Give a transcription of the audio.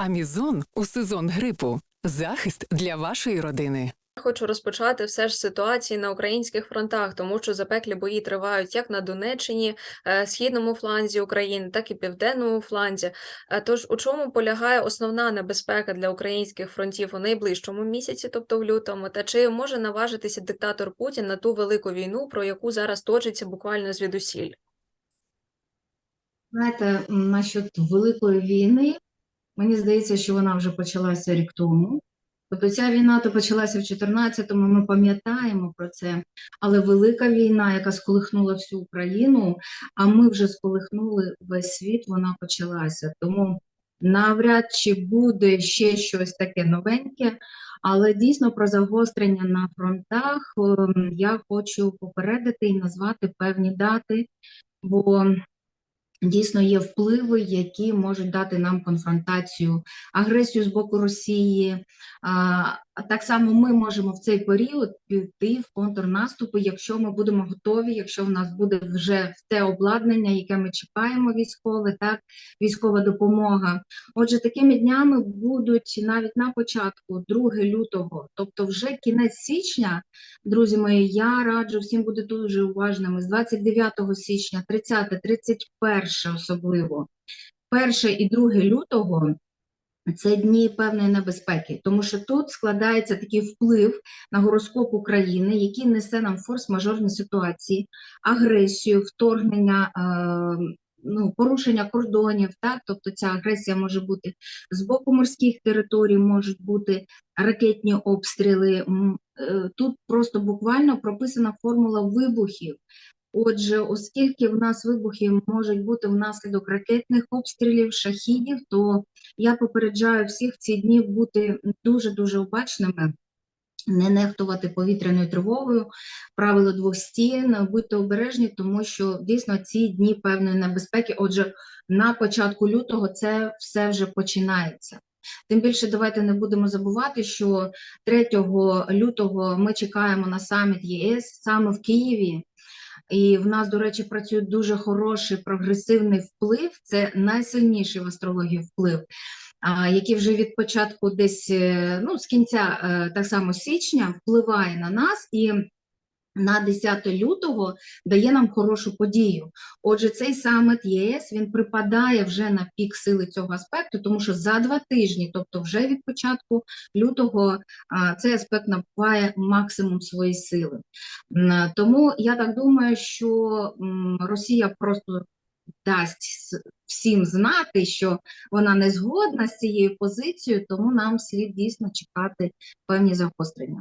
Амізон у сезон грипу. Захист для вашої родини. Хочу розпочати все ж ситуації на українських фронтах, тому що запеклі бої тривають як на Донеччині, е, східному фланзі України, так і південному фланзі. Е, Тож у чому полягає основна небезпека для українських фронтів у найближчому місяці, тобто в лютому, та чи може наважитися диктатор Путін на ту велику війну, про яку зараз точиться буквально звідусіль? Знаєте, насчет великої війни, мені здається, що вона вже почалася рік тому. Тобто ця війна то почалася в 14-му, ми пам'ятаємо про це. Але велика війна, яка сколихнула всю Україну, а ми вже сколихнули весь світ, вона почалася. Тому навряд чи буде ще щось таке новеньке. Але дійсно про загострення на фронтах ем, я хочу попередити і назвати певні дати, бо Дійсно, є впливи, які можуть дати нам конфронтацію, агресію з боку Росії. Так само ми можемо в цей період піти в контрнаступи, якщо ми будемо готові, якщо в нас буде вже те обладнання, яке ми чекаємо, військове, так, військова допомога. Отже, такими днями будуть навіть на початку, 2 лютого, тобто вже кінець січня, друзі мої, я раджу всім бути дуже уважними. З 29 січня, 30, 31 особливо, 1 і 2 лютого це дні певної небезпеки, тому що тут складається такий вплив на гороскоп України, який несе нам форс-мажорні ситуації, агресію, вторгнення. Е Ну, порушення кордонів, так, тобто ця агресія може бути з боку морських територій, можуть бути ракетні обстріли. Е, Тут просто буквально прописана формула вибухів. Отже, оскільки в нас вибухи можуть бути внаслідок ракетних обстрілів, шахідів, то я попереджаю всіх в ці дні бути дуже-дуже обачними, не нехтувати повітряною тривогою, правило двох стін, будьте обережні, тому що дійсно ці дні певної небезпеки. Отже, на початку лютого це все вже починається. Тим більше давайте не будемо забувати, що 3 лютого ми чекаємо на саміт ЄС саме в Києві. І в нас, до речі, працює дуже хороший прогресивний вплив. Це найсильніший в астрології вплив, який вже від початку, десь е, ну з кінця е, так само січня, впливає на нас і. На 10 лютого дає нам хорошу подію. Отже, цей саміт ЄС він припадає вже на пік сили цього аспекту, тому що за два тижні, тобто вже від початку лютого, цей аспект набуває максимум своєї сили. Тому я так думаю, що Росія просто дасть всім знати, що вона не згодна з цією позицією, тому нам слід дійсно чекати певні загострення.